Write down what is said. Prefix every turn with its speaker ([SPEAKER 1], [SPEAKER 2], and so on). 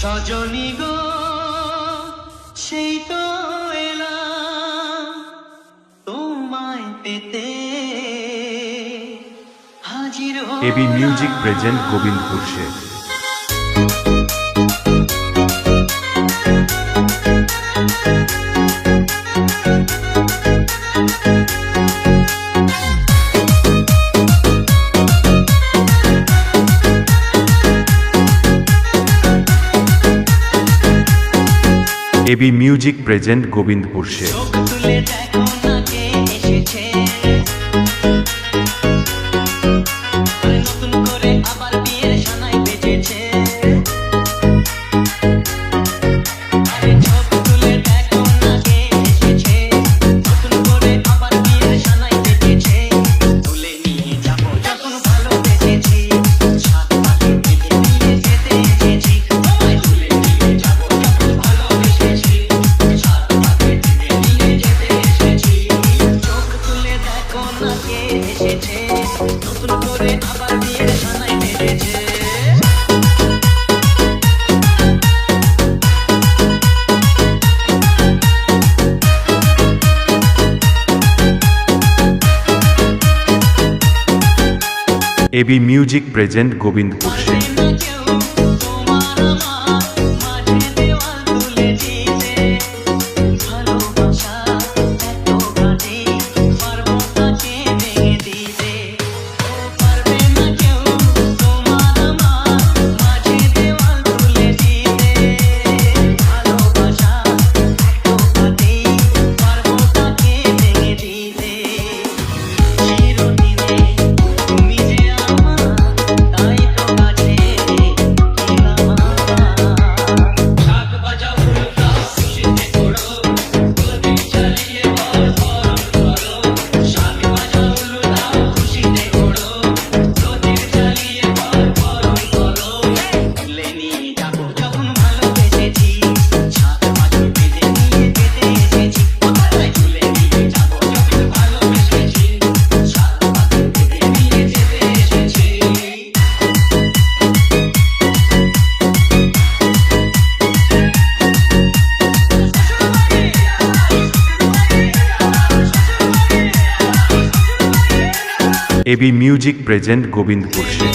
[SPEAKER 1] সজনী গো সেই তো এলাম তোমায় পেতে।
[SPEAKER 2] AB music present Gobindapur Sheikh. AB music present Gobindapur
[SPEAKER 1] Sheikh.
[SPEAKER 2] AB music present Gobindapur Singh AB music present Gobindapur সে